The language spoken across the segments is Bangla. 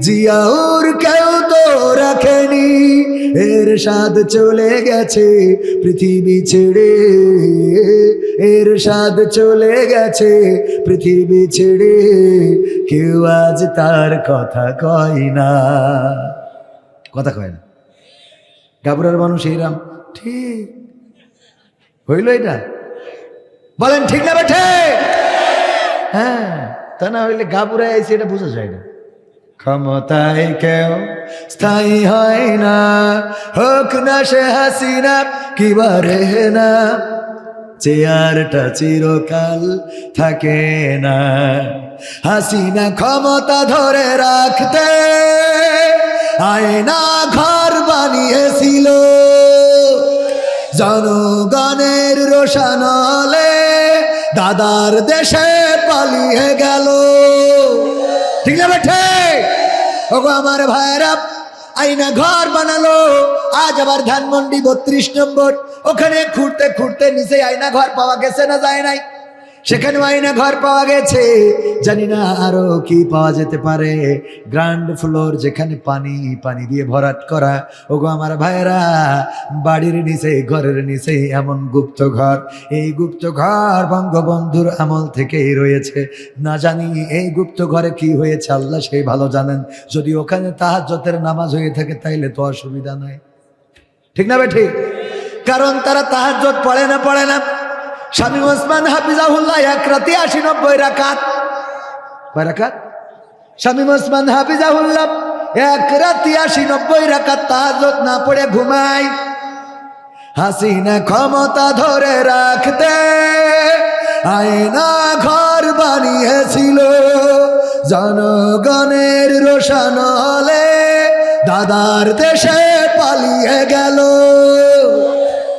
জিয়াউর কেউ তো রাখেনি। এর স্বাদ চলে গেছে পৃথিবী ছেড়ে। এর স্বাদ চলে গেছে পৃথিবী ছেড়ে। কেউ আজ তার কথা কয় না। কথা কয় না। গাবুরার মানুষ এইরাম ঠিক। হইল এটা। বলেন, ঠিক না বেঠে? হ্যাঁ তা না হইলে গাবুরা আইসি এটা বোঝা যায় না। ক্ষমতায় কেউ স্থায়ী হয় না। হোক না সে হাসিনা, কি বারে না। চেয়ারটা চিরকাল থাকে না। হাসিনা ক্ষমতা ধরে রাখতে আয়না ঘর বানিয়েছিল। জনগণের রোশানলে দাদার দেশে পালিয়ে গেল। ঠিক না বেঠে? ওগো আমার ভাইরা আইনা ঘর বানালো। আজ আবার ধানমন্ডি বত্রিশ নম্বর। ওখানে খুঁড়তে খুঁড়তে নিচে আইনা ঘর পাওয়া গেছে না যায় নাই? সেখানে আয়না ঘর পাওয়া গেছে। জানি না আরও কি পাওয়া যেতে পারে। গ্রাউন্ড ফ্লোর যেখানে পানি পানি দিয়ে ভরাট করা। ওগো আমার ভাইয়েরা, বাড়ির নিচে, ঘরের নিচে এমন গুপ্ত ঘর। এই গুপ্ত ঘর বঙ্গবন্ধুর আমল থেকেই রয়েছে। না জানি এই গুপ্ত ঘরে কি হয়েছে, আল্লাহ সেই ভালো জানেন। যদি ওখানে তাহাজ্জতের নামাজ হয়ে থাকে, তাইলে তো অসুবিধা নাই। ঠিক না বে ঠিক কারণ তারা তাহাজ্জত পড়ে না পড়ে না। স্বামী ওসমান হাফিজাহুল্লাহ এক রাতে আশি নব্বই রাকাত। কয় রাকাত? স্বামী ওসমান হাফিজাহুল্লাহ এক রাতে আশি নব্বই রাকাত তাহাজ্জত না পড়ে ঘুমায়। হাসিনা ক্ষমতা ধরে রাখতে আয়না ঘর বানিয়েছিল। জনগণের রোশন হলে দাদার দেশে পালিয়ে গেল।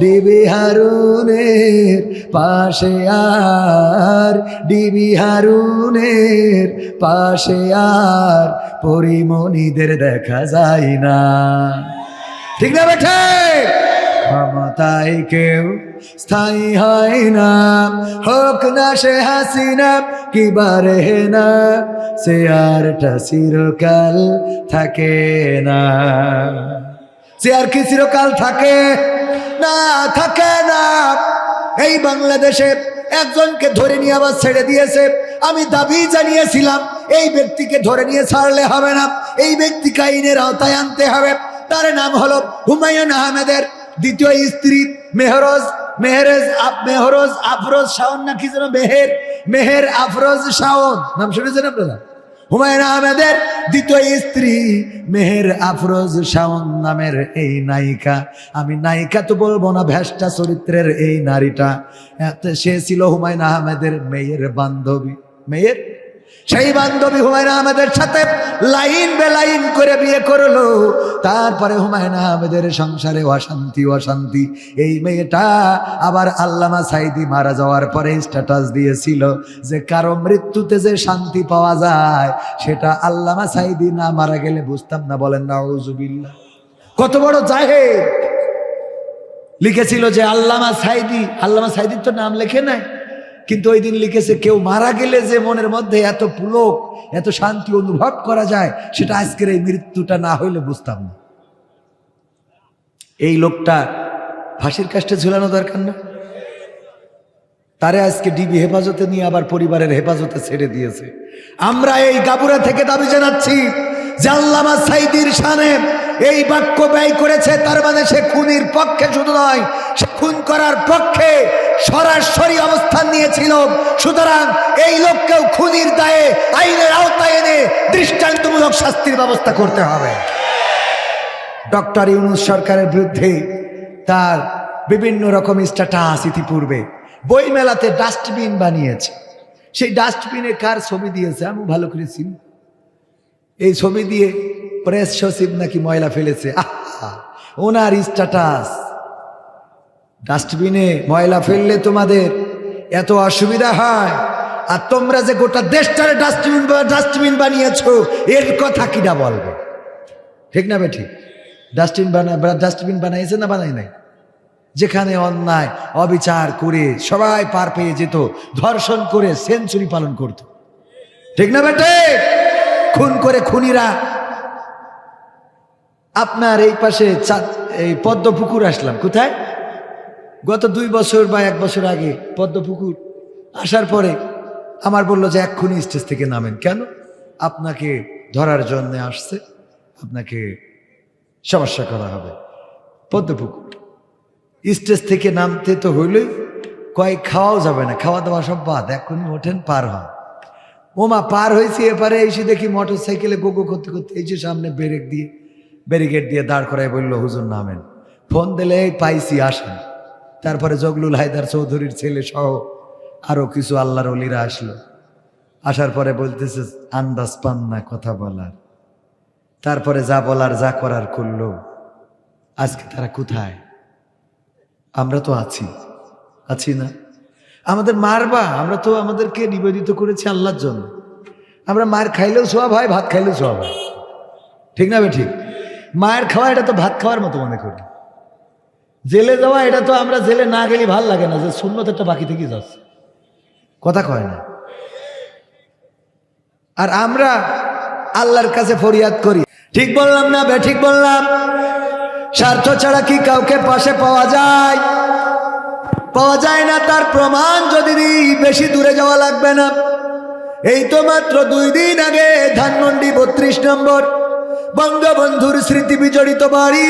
ডিবি হারুনের পাশে আর ডিবি হারুনের পাশে আর পরিমণিদের দেখা যায় না। ঠিক না বেঠে? ক্ষমতায় কেউ স্থায়ী হয় না। হোক না সে হাসিনা, কি বারে না, সে আরটা চিরকাল থাকে না। সে আর কি চিরকাল থাকে? না থাকে না। এই বাংলাদেশে একজনকে ধরে নিয়ে আবার ছেড়ে দিয়েছে। আমি দাবি জানিয়েছিলাম, এই ব্যক্তিকে ধরে নিয়ে ছাড়লে হবে না। এই ব্যক্তিকে আইনের আওতায় আনতে হবে। তার নাম হলো হুমায়ুন আহমেদের দ্বিতীয় স্ত্রী মেহরজ, মেহরেজ মেহরজ আফরোজ শাওন না কি যেন মেহের মেহের আফরোজ শাওন। নাম শুনেছেন আপনারা? হুমায়ুন আহমেদের দ্বিতীয় স্ত্রী মেহের আফরোজ শাওন নামের এই নায়িকা। আমি নায়িকা তো বলব না ভ্যাষ্টা চরিত্রের এই নারীটা। সে ছিল হুমায়ুন আহমেদের মেয়ের বান্ধবী। মেয়ের? সেই বান্ধবী হুমায়ুন আহমেদের সাথে লাইন বে লাইন করে বিয়ে করল। তারপরে হুমায়ুন আহমেদের সংসারে অশান্তি অশান্তি। এই মেয়েটা আবার আল্লামা সাইদি মারা যাওয়ার পরে স্ট্যাটাস দিয়েছিল যে কারও মৃত্যুতে যে শান্তি পাওয়া যায়, সেটা আল্লামা সাইদি না মারা গেলে বুঝতাম না। বলেন না ওজুবিল্লা কত বড় জাহেদ। লিখেছিল যে আল্লামা সাইদি, আল্লামা সাইদির তো নাম লেখে নাই। কিন্তু ওই দিন লিখেছে, কেউ মারা গেলে যে মনের মধ্যে এত পুলক, এত শান্তি অনুভব করা যায়, সেটা আজকের এই মৃত্যুটা না হইলে বুঝতাম না। এই লোকটা ফাঁসির কাজটা ঝুলানো দরকার না। তারে আজকে ডিবি হেফাজতে নিয়ে আবার পরিবারের হেফাজতে ছেড়ে দিয়েছে। আমরা এই গাবুরা থেকে দাবি জানাচ্ছি জাল্লামা সাইদির সানে এই বাক্য ব্যয় করেছে, তার মানে সে খুনির পক্ষে শুধু নয়, সে খুন করার পক্ষে সরাসরি অবস্থান নিয়েছিল। সুতরাং এই লোককেও খুনির দায়ে আইনের আওতায় এনে দৃষ্টান্তমূলক শাস্তির ব্যবস্থা করতে হবে। ডক্টর ইউনুস সরকারের বিরুদ্ধে তার বিভিন্ন রকম স্ট্যাটাস ইতিপূর্বে বই মেলাতে ডাস্টবিন বানিয়েছে। সেই ডাস্টবিনে কার ছবি দিয়েছে? আমি ভালো করে চিনি। এই ছবি দিয়ে প্রেস সচিব নাকি ময়লা ফেলেছে? আহা, ওনার স্ট্যাটাস। ডাস্টবিনে ময়লা ফেললে তোমাদের এত অসুবিধা হয়? আর তোমরা যে গোটা দেশটারে ডাস্টবিন ডাস্টবিন বানিয়েছো, এর কথা কিনা বলবে? ঠিক না বেঠিক ডাস্টবিন বানা ডাস্টবিন বানাইছে না বানাই নাই? যেখানে অন্যায়, অবিচার করে সবাই পার পেয়ে যেত, ধর্ষণ করে সেঞ্চুরি পালন করত। ঠিক না বেটে খুন করে খুনিরা। আপনার এই পাশে এই পদ্মপুকুর আসলাম, কোথায়? গত দুই বছর বা এক বছর আগে পদ্মপুকুর আসার পরে আমার বলল যে এক্ষুনি স্টেজ থেকে নামেন। কেন? আপনাকে ধরার জন্য আসছে। আপনাকে সমস্যা করা হবে। পদ্মপুকুর। স্টেজ থেকে নামতে তো হইলই। কয়েক খাওয়াও যাবে না। খাওয়া দাওয়া সব বাদ। এখনই ওঠেন, পার হন। ওমা, পার হয়েছি এপারে, এসে দেখি মোটর সাইকেলে গোগো করতে করতে এই যে সামনে ব্রেক দিয়ে, ব্যারিকেড দিয়ে দাঁড় করায় বলল, হুজুর, নামেন। ফোন দিলে পাইছি, আসেন। তারপরে জগলুল হায়দার চৌধুরীর ছেলে সহ আরও কিছু আল্লাহর অলিরা আসলো। আসার পরে বলতেছে, আন্দাজ পান না কথা বলার। তারপরে যা বলার, যা করার করল। আজকে তারা কোথায়? আমরা তো আছি। আছি না। আমাদের মারবা, আমরা তো আমাদেরকে নিবেদিত করেছি আল্লাহর জন্য। আমরা মার খাইলেও সোয়াব হয়, ভাত খাইলেও সোয়াব হয়। ঠিক না বে ঠিক? মায়ের খাওয়া, এটা তো ভাত খাওয়ার মতো মনে করি। জেলে যাওয়া, এটা তো আমরা জেলে না গেলে ভালো লাগে না, যে শূন্যত একটা বাকি থেকে যাচ্ছে। কথা কয় না। আর আমরা আল্লাহর কাছে ফরিয়াদ করি। ঠিক বললাম না বে, ঠিক বললাম। স্বার্থ ছাড়া কি কাউকে পাশে পাওয়া যায়? পাওয়া যায় না, তার প্রমাণ যদি বেশি দূরে যাওয়া লাগবে না। এই তো মাত্র দুই দিন আগে ধানমন্ডি বত্রিশ নম্বর বঙ্গবন্ধুর স্মৃতি বিজড়িত বাড়ি।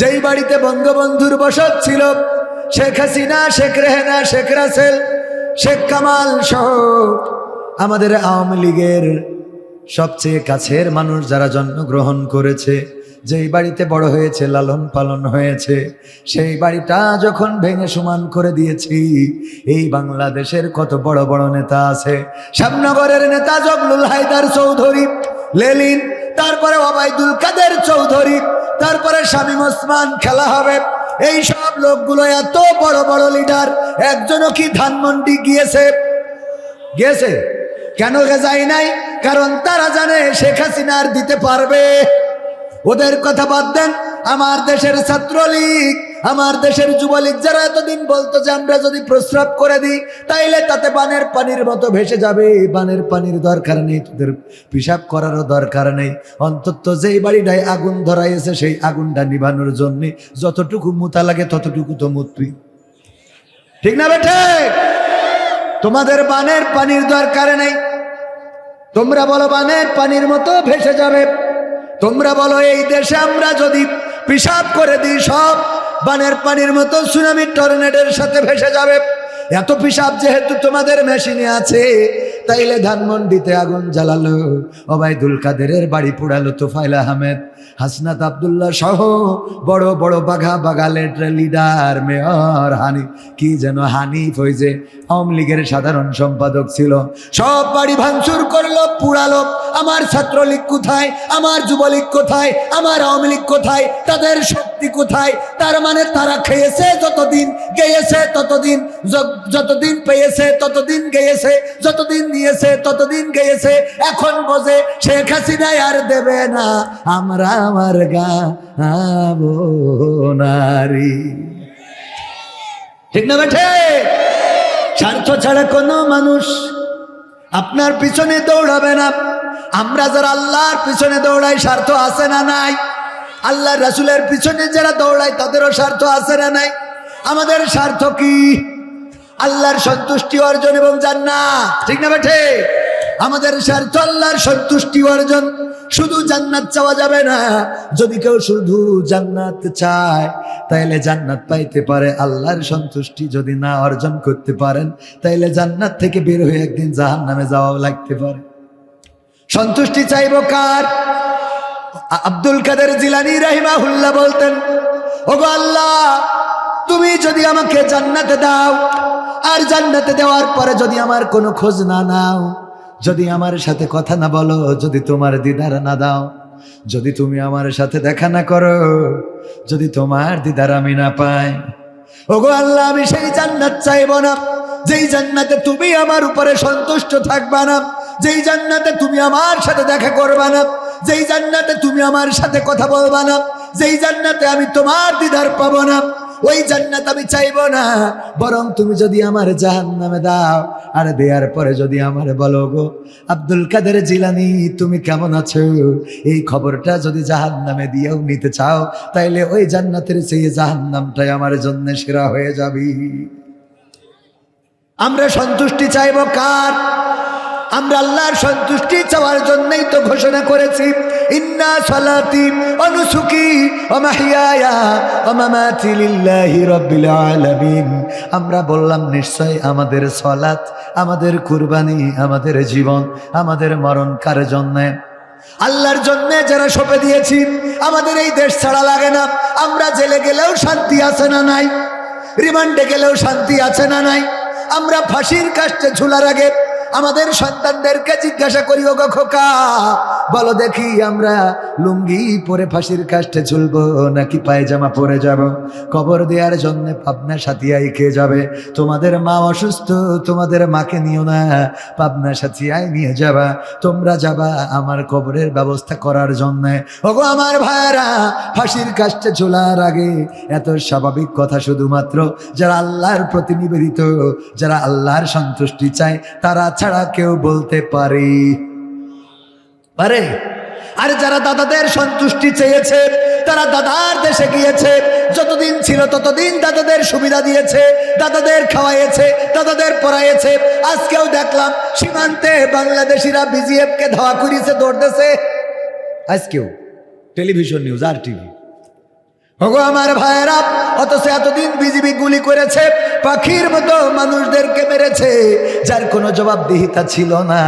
যেই বাড়িতে বঙ্গবন্ধুর বসত ছিল, শেখ হাসিনা, শেখ রেহেনা, শেখ রাসেল, শেখ কামাল সহ আমাদের আওয়ামী লীগের সবচেয়ে কাছের মানুষ যারা জন্মগ্রহণ করেছে, যেই বাড়িতে বড় হয়েছে, লালন পালন হয়েছে, সেই বাড়িটা যখন ভেঙে সমান করে দিয়েছি, এই বাংলাদেশের কত বড় বড় নেতা আছে। শ্যামনগরের নেতা জগলুল হায়দার চৌধুরী, লেলিন তারপরে অবায়দুল কাদের চৌধুরী, তারপরে স্বামী ওসমান খেলা হবে। এই সব লোকগুলো এত বড় বড় লিডার একজনও কি ধানমন্ডি গিয়েছে? গিয়েছে? কেন যায় নাই? কারণ তারা জানে শেখ হাসিনার দিতে পারবে। ওদের কথা বাদ দেন, আমার দেশের ছাত্রলীগ। আমার দেশের যুবলীগ যারা এতদিন বলতো যে আমরা যদি প্রস্রাব করে দিই, তাইলে তাতে বানের পানির মতো ভেসে যাবে। বানের পানির দরকার নেই, তোদের পিসাব করারও দরকার নেই। অন্তত যেই বাড়িটায় আগুন ধরাইছে সেই আগুনটা নিভানোর জন্যে যতটুকু মুতা লাগে, ততটুকু তো মুতবি ঠিক না বেঠে? তোমাদের বানের পানির দরকার নেই। তোমরা বলো বানের পানির মতো ভেসে যাবে। তোমরা বলো এই দেশে আমরা যদি পিসাব করে দিই, সব বানের পানির মতো সুনামি টর্নেডের সাথে ভেসে যাবে। এত পিসাব যেহেতু তোমাদের মেশিনে আছে, তাইলে ধানমন্ডিতে আগুন জ্বালালো। ওবায়দুল কাদেরের বাড়ি পোড়ালো তোফাইল আহমেদ। হাসনাত আবদুল্লাহ সহ বড় বড় বাঘা বাগালের লিডার, মেয়র, হানি কি যেন হানিফ যে আওয়ামী লীগের সাধারণ সম্পাদক ছিল। সব বাড়ি ভাঙচুর করল, পুড়ালো। আমার ছাত্রলীগ কোথায়? আমার যুবলীগ কোথায়? আমার আওয়ামী লীগ কোথায়? তাদের শক্তি কোথায়? তার মানে তারা খেয়েছে যতদিন গেয়েছে ততদিন যতদিন পেয়েছে ততদিন গেয়েছে, যতদিন নিয়েছে ততদিন গেয়েছে, এখন বোঝে শেখ হাসিনাই আর দেবে না। আমরা আমার গা নারী। ঠিক না বেঠে? স্বার্থ ছাড়া কোনো মানুষ আপনার পিছনে দৌড়াবে না। আমরা যারা আল্লাহর পিছনে দৌড়াই, স্বার্থ আছে না নাই? আল্লাহ রাসুলের পিছনে যারা দৌড়ায়, তাদেরও স্বার্থ আছে না নাই? আমাদের স্বার্থ কি? আল্লাহর সন্তুষ্টি অর্জন এবং জান্নাত। ঠিক না বেঠে? আমাদের স্বার্থ আল্লাহর সন্তুষ্টি অর্জন। শুধু জান্নাত চাওয়া যাবে না। যদি কেউ শুধু জান্নাত চায়, তাইলে জান্নাত পাইতে পারে। আল্লাহর সন্তুষ্টি যদি না অর্জন করতে পারেন, তাইলে জান্নাত থেকে বের হয়ে একদিন জাহান নামে যাওয়াও লাগতে পারে। সন্তুষ্টি চাইব কার? আব্দুল কাদের জিলানি রাহিমাহুল্লাহ বলতেন, ওগো আল্লাহ, তুমি যদি আমাকে জান্নাতে দাও, আর জান্নাতে দেওয়ার পরে যদি আমার কোনো খোঁজ না নাও, যদি আমার সাথে কথা না বলো, যদি তোমার দিদার না দাও, যদি তুমি আমার সাথে দেখা না করো, যদি তোমার দিদার আমি না পাই, ওগো আল্লাহ, আমি সেই জান্নাত চাইব না। যেই জান্নাতে তুমি আমার উপরে সন্তুষ্ট থাকবা না যেই জান্নাতে তুমি আমার সাথে দেখা করবা না, যেই জান্নাতে তুমি আমার সাথে কথা বলবা না, যেই জান্নাতে আমি তোমার দিদার পাবো না, ওই জান্নাত আমি চাইব না। বরং তুমি যদি আমার জাহান নামে দাও, আর দেওয়ার পরে যদি আমার বলো গো, আব্দুল কাদের জিলানি, তুমি কেমন আছো? এই খবরটা যদি জাহান নামে দিয়েও নিতে চাও, তাইলে ওই জান্নাতের সেই জাহান নামটাই আমার জন্য সেরা হয়ে যাবি। আমরা সন্তুষ্টি চাইব কার? আমরা আল্লাহর সন্তুষ্টি চাওয়ার জন্যই তো ঘোষণা করেছি। ইন্না সালাতি অনুসুকি আমরা বললাম নিশ্চয় আমাদের সলাত, আমাদের কুরবানি, আমাদের জীবন, আমাদের মরণ কার জন্যে? আল্লাহর জন্যে যারা সঁপে দিয়েছি, আমাদের এই দেশ ছাড়া লাগে না। আমরা জেলে গেলেও শান্তি আছে না নাই? রিমান্ডে গেলেও শান্তি আছে না নাই? আমরা ফাঁসির কাষ্টে ঝুলার আগে আমাদের সন্তানদেরকে জিজ্ঞাসা করি ওগো খোকা। বলো দেখি আমরা লুঙ্গি পরে ফাঁসির কাষ্টে ঝুলবো, নাকি পায়জামা পরে যাব? কবর দেওয়ার জন্য পাবনা সাথিয়াই খেয়ে যাবে? তোমাদের মা অসুস্থ, তোমাদের মাকে নিও না। পাবনা সাথিয়াই নিয়ে যাবা, তোমরা যাবা আমার কবরের ব্যবস্থা করার জন্য। ওগো আমার ভাইয়েরা, ফাঁসির কাষ্টে ঝোলার আগে এত স্বাভাবিক কথা শুধুমাত্র যারা আল্লাহর প্রতি নিবেদিত, যারা আল্লাহর সন্তুষ্টি চায়, তারা ছাড়া কেউ বলতে পারে। পারে। আর যারা দাদাদের সন্তুষ্টি চেয়েছে, তারা দাদার দেশে গিয়েছে, যতদিন ছিল ততদিন দাদাদের সুবিধা দিয়েছে, দাদাদের খাওয়াইয়েছে, দাদাদের পড়াইয়েছে। আজকেও দেখলাম সীমান্তে বাংলাদেশিরা বিজিএফ কে ধাওয়া করিয়েছে দৌড়তেছে। আজকেও টেলিভিশন নিউজ, আর টিভি। ওগো আমার ভাইয়েরা অথচ এতদিন বিজিবি গুলি করেছে, পাখির মতো মানুষদেরকে মেরেছে, যার কোনো জবাবদিহিতা ছিল না।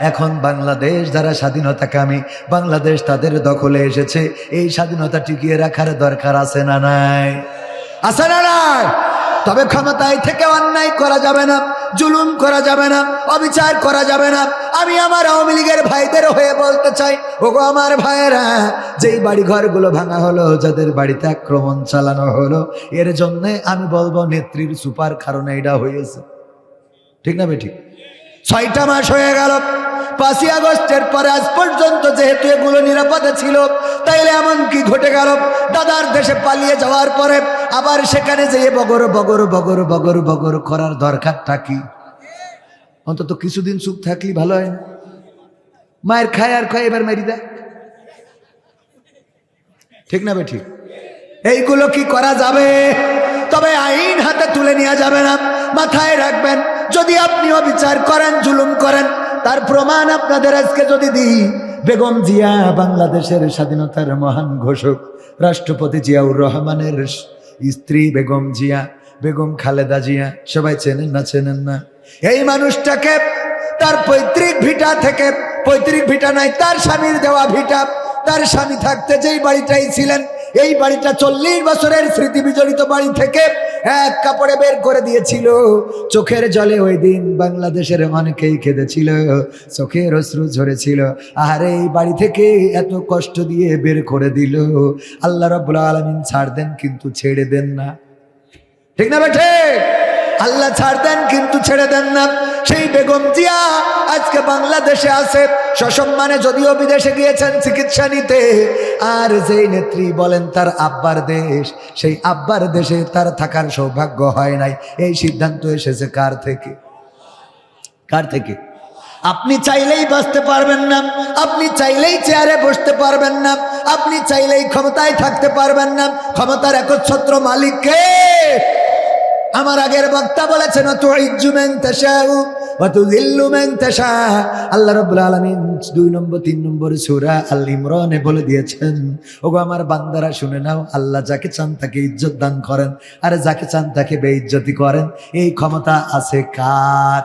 এখন বাংলাদেশ, যারা স্বাধীনতাকামী, বাংলাদেশ তাদের দখলে এসেছে। এই স্বাধীনতা টিকিয়ে রাখার দরকার আছে না নাই? আছে না নাই? তবে ক্ষমতায় থেকে অন্যায় করা যাবে না, জুলুম করা যাবে না, অবিচার করা যাবে না। আমি আমার আওয়ামী লীগের ভাইদের হয়ে বলতে চাই, ওগো আমার ভাইয়েরা, যেই বাড়ি ঘরগুলো ভাঙা হলো, যাদের বাড়িতে আক্রমণ চালানো হলো, এর জন্য আমি বলব নেত্রীর সুপার কারণে এটা হয়েছে। ঠিক না বেঠিক? ছয়টা মাস হয়ে গেল। পাঁচই আগস্টের পরে আজ পর্যন্ত যেহেতু এগুলো নিরাপদে ছিল, তাইলে এমন কি ঘটে গেল? দাদার দেশে পালিয়ে যাওয়ার পরে আবার সেখানে যেয়ে বগর বগর বগর বগর বগর করার দরকারটা কি? অন্তত কিছুদিন সুখ থাকলি ভালো হয় মায়ের খায় আর খায়, এবার মেরি দেয়। ঠিক না ঠিক? এইগুলো কি করা যাবে? তবে আইন হাতে তুলে নেওয়া যাবে না। মাথায় রাখবেন, যদি আপনিও বিচার করেন, জুলুম করেন তার প্রমাণ আপনাদের আজকে যদি দিই। বেগম জিয়া বাংলাদেশের স্বাধীনতার মহান ঘোষক, রাষ্ট্রপতি জিয়াউর রহমানের স্ত্রী বেগম জিয়া, বেগম খালেদা জিয়া, সবাই চেনেন না চেনেন না। এই মানুষটাকে তার পৈতৃক ভিটা থেকে, পৈতৃক ভিটা নাই, তার স্বামীর দেওয়া ভিটা, তার স্বামী থাকতে যেই বাড়িটাই ছিলেন এই বাড়িটা চল্লিশ বছরের স্মৃতি বিজড়িত বাড়ি থেকে এক কাপড়ে বের করে দিয়েছিল। চোখের জলে ওই দিন বাংলাদেশের অনেকেই কেঁদেছিল চোখের অশ্রু ঝরেছিল। আর এই বাড়ি থেকে এত কষ্ট দিয়ে বের করে দিল। আল্লাহ রব্বুল আলমিন ছাড় দেন, কিন্তু ছেড়ে দেন না। ঠিক না বেঠে? আল্লাহ ছাড় দেন, কিন্তু ছেড়ে দেন না। সেই বেগম জিয়া আজকে বাংলাদেশে আছে। সসম্মানে যদিও বিদেশে গিয়েছেন চিকিৎসা নিতে, আর যেই নেত্রী বলেন তার আব্বার দেশ, সেই আব্বার দেশে তার থাকার সৌভাগ্য হয় নাই। এই সিদ্ধান্ত এসেছে কার থেকে? কার থেকে? আপনি চাইলেই বাঁচতে পারবেন না, আপনি চাইলেই চেয়ারে বসতে পারবেন না, আপনি চাইলেই ক্ষমতায় থাকতে পারবেন না। ক্ষমতার একচ্ছত্র মালিককে আমার আগের বক্তা বলেছেন আল্লাহ রব্বুল আলমিন দুই নম্বর, তিন নম্বর সুরা আল ইমরনে বলে দিয়েছেন, ওগো আমার বান্দারা, শুনে নাও, আল্লাহ যাকে চান তাকে ইজ্জত দান করেন, আর যাকে চান তাকে বেইজ্জতি করেন। এই ক্ষমতা আছে কার?